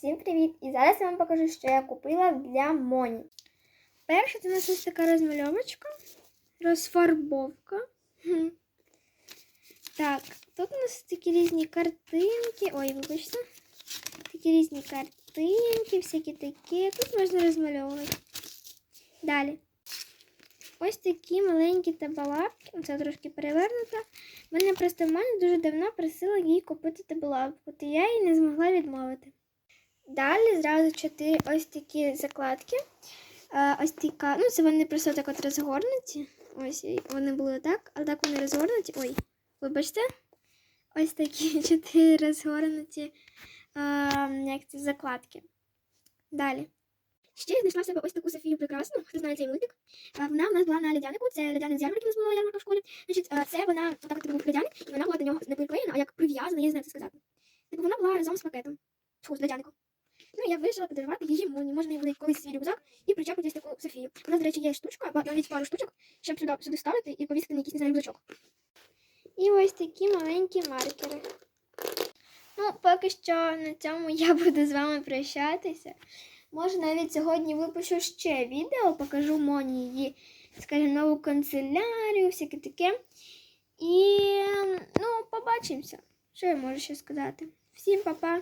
Всім привіт! І зараз я вам покажу, що я купила для Моні. Перше, це у нас ось така розмальовочка, розфарбовка. Так, тут у нас такі різні картинки. Ой, вибачте. Такі різні картинки, всякі такі. Тут можна розмальовувати. Далі. Ось такі маленькі табалапки. Це трошки перевернуто. Мене просто мама дуже давно просила їй купити табалапку, то я їй не змогла відмовити. Далі зразу чотири ось такі закладки. Е, ось така, ну це вони просто так от розгорнуті. Ось вони були так, а так вони розгорнуті. Ой, вибачте. Ось такі чотири розгорнуті е, як це, закладки. Далі. Ще я знайшла себе ось таку Софію прекрасну, хто знає цей мультик. Е, Вона в нас була на льодянику, це льодяник з ярмарки у нас була ярмарка в школі. Значить, е, це вона, отак от був льодяник, і вона була до нього не приклеєна, а як прив'язана, я знаю, як це сказати. Типу вона була разом з пакетом. Фу, з льодяником. Я вирішила подарувати її Моні. Можна їй буде колись свій рюкзак і причепити ось таку Софію. У нас, до речі, є штучка, навіть пару штучок, щоб сюди, сюди ставити і повісити на якийсь не рюкзачок. І ось такі маленькі маркери. Ну, поки що на цьому я буду з вами прощатися. Може, навіть сьогодні випущу ще відео, покажу Моні її, скажімо, нову канцелярію, всяке таке. І ну, побачимося. Що я можу ще сказати? Всім па-па!